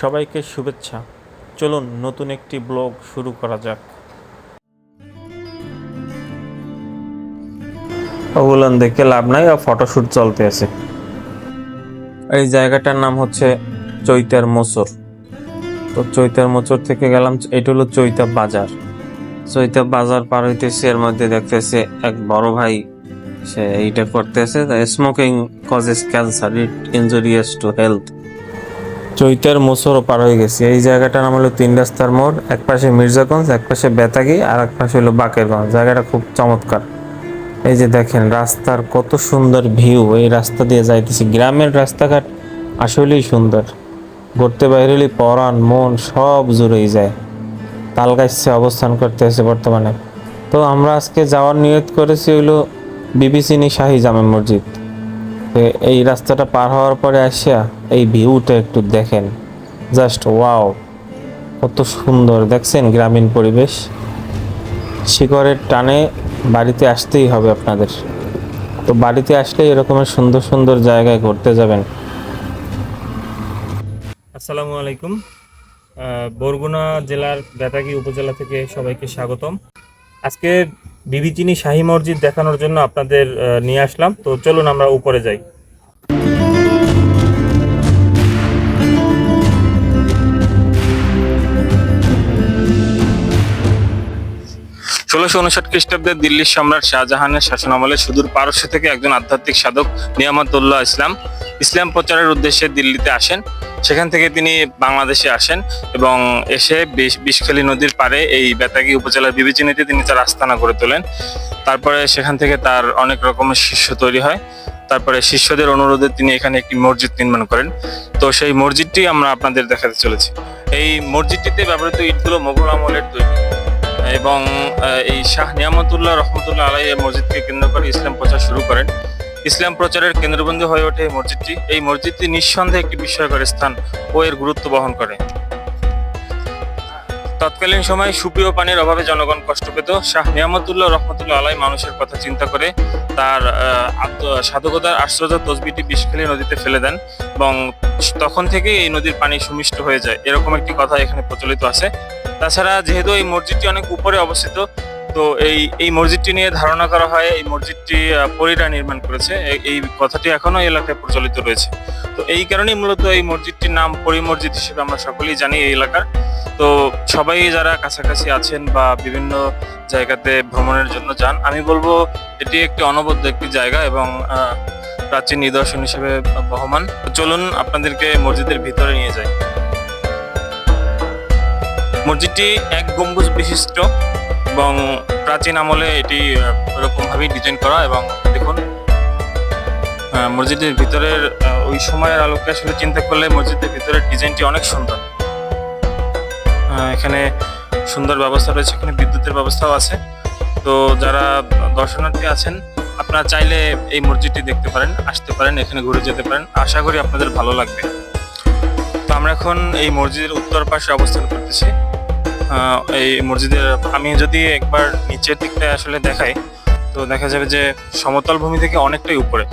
সবাইকে শুভেচ্ছা। চলুন নতুন একটি ব্লগ শুরু করা যাক। ওগুলো দেখে লাভ নাই আর ফটোশ্যুট চলতে আছে। এই জায়গাটার নাম হচ্ছে চৈতার মোচর। তো চৈতার মোচর থেকে গেলাম এটা হলো চৈতা বাজার। চৈতা বাজার পার হইতেছে এর মধ্যে দেখতেছে এক বড় ভাই সে এইটা করতেছে smoking causes cancer it injurious to health চৈতার মোসরও পার হয়ে গেছি। এই জায়গাটার নাম হলো তিন রাস্তার মোড়, এক পাশে মির্জাগঞ্জ, এক পাশে বেতাগি, আর এক পাশে হলো বাকেরগঞ্জ। জায়গাটা খুব চমৎকার। এই যে দেখেন, রাস্তার কত সুন্দর ভিউ। এই রাস্তা দিয়ে যাইতেছি। গ্রামের রাস্তাঘাট আসলেই সুন্দর। ঘুরতে বাইরে হলে পরাণ, মন সব জুড়েই যায়। তালগাছে অবস্থান করতে আছে বর্তমানে। তো আমরা আজকে যাওয়ার নিয়ত করেছি হলো বিবিসিনি শাহী জামে মসজিদ। এই রাস্তাটা পার হওয়ার পরে আসিয়া এই ভিউটা একটু দেখেন। জাস্ট ওয়াও কত সুন্দর। দেখছেন গ্রামীণ পরিবেশ? শিকড়ের টানে বাড়িতে আসতেই হবে আপনাদের। তো বাড়িতে আসলে এরকমের সুন্দর সুন্দর জায়গায় ঘুরতে যাবেন। আসসালামু আলাইকুম। বরগুনা জেলার বেতাগী উপজেলা থেকে সবাইকে স্বাগতম। আজকে বিবিচিনি শাহী মসজিদ দেখানোর জন্য আপনাদের নিয়ে আসলাম। তো চলুন আমরা উপরে যাই। ষোলোশো উনষাট খ্রিস্টাব্দে দিল্লির সম্রাট শাহজাহানের শাসনামলে সুদূর পারস্য থেকে একজন আধ্যাত্মিক সাধক নিয়ামতুল্লাহ ইসলাম ইসলাম প্রচারের উদ্দেশ্যে দিল্লিতে আসেন। সেখান থেকে তিনি বাংলাদেশে আসেন এবং এসে বিষখালী নদীর পাড়ে এই বেতাগী উপজেলার বিবেচনীতে তিনি তার আস্তানা গড়ে তোলেন। তারপরে সেখান থেকে তার অনেক রকমের শিষ্য তৈরি হয়। তারপরে শিষ্যদের অনুরোধে তিনি এখানে একটি মসজিদ নির্মাণ করেন। তো সেই মসজিদটি আমরা আপনাদের দেখাতে চলেছি। এই মসজিদটিতে ব্যবহৃত ইটগুলো মোগল আমলের তৈরি এবং এই শাহ নিয়ামতুল্লাহ রহমতুল্লাহ আলাই এই মসজিদকে কেন্দ্র করে ইসলাম প্রচার শুরু করেন। ইসলাম প্রচারের কেন্দ্রবিন্দু হয়ে ওঠে এই মসজিদটি। এই মসজিদটি নিঃসন্দেহে একটি বিস্ময়কর স্থান ও এর গুরুত্ব বহন করে। তৎকালীন সময় সুপ্রিয় পানির অভাবে জনগণ কষ্ট পেত। শাহ নিয়ামতুল্লাহ রহমতুল্লাহ আলাই মানুষের কথা চিন্তা করে তার সাধকতার আশ্চর্য তসবিটি বিষখালী নদীতে ফেলে দেন এবং তখন থেকে এই নদীর পানি সুমিষ্ট হয়ে যায়। এরকম একটি কথা এখানে প্রচলিত আছে। তাছাড়া যেহেতু এই মসজিদটি অনেক উপরে অবস্থিত তো এই এই মসজিদটি নিয়ে ধারণা করা হয়, এই মসজিদটি পরীরা নির্মাণ করেছে। এই- কথাটি এখনও এলাকায় প্রচলিত রয়েছে। তো এই কারণেই মূলত এই মসজিদটির নাম পরি মসজিদ হিসেবে আমরা সকলেই জানি এই এলাকার। তো সবাই যারা কাছাকাছি আছেন বা বিভিন্ন জায়গাতে ভ্রমণের জন্য যান, আমি বলব এটি একটি অনবদ্য একটি জায়গা এবং প্রাচীন নিদর্শন হিসেবে বহমান। চলুন আপনাদেরকে মসজিদের ভিতরে নিয়ে যাই। মসজিদটি এক গম্বুজ বিশিষ্ট। এবং প্রাচীন আমলে এটি ওরকম ভাবেই ডিজাইন করা এবং দেখুন মসজিদের ভিতরের ওই সময়ের আলোকে আসলে চিন্তা করলে মসজিদের ভিতরের ডিজাইনটি অনেক সুন্দর। এখানে সুন্দর ব্যবস্থা রয়েছে, এখানে বিদ্যুতের ব্যবস্থাও আছে। তো যারা দর্শনার্থী আছেন, আপনারা চাইলে এই মসজিদটি দেখতে পারেন, আসতে পারেন, এখানে ঘুরে যেতে পারেন। আশা করি আপনাদের ভালো লাগবে। তো আমরা এখন এই মসজিদের উত্তর পাশে অবস্থান করতেছি। এই মসজিদের, আমি যদি একবার নিচের দিকটা আসলে দেখাই, তো দেখা যাবে যে সমতল ভূমি থেকে অনেকটাই উপরে।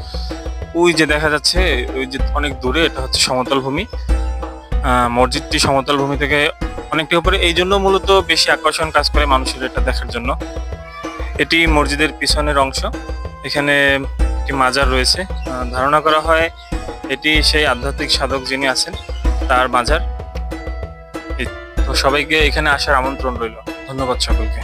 ওই যে দেখা যাচ্ছে, ওই যে অনেক দূরে এটা হচ্ছে সমতল ভূমি। মসজিদটি সমতল ভূমি থেকে অনেকটা উপরে। এই জন্য মূলত বেশি আকর্ষণ কাজ করে মানুষের এটা দেখার জন্য। এটি মসজিদের পিছনের অংশ। এখানে একটি মাজার রয়েছে। ধারণা করা হয় এটি সেই আধ্যাত্মিক সাধক যিনি আছেন, তার মাজার। তো সবাইকে এখানে আসার আমন্ত্রণ রইল। ধন্যবাদ সকলকে।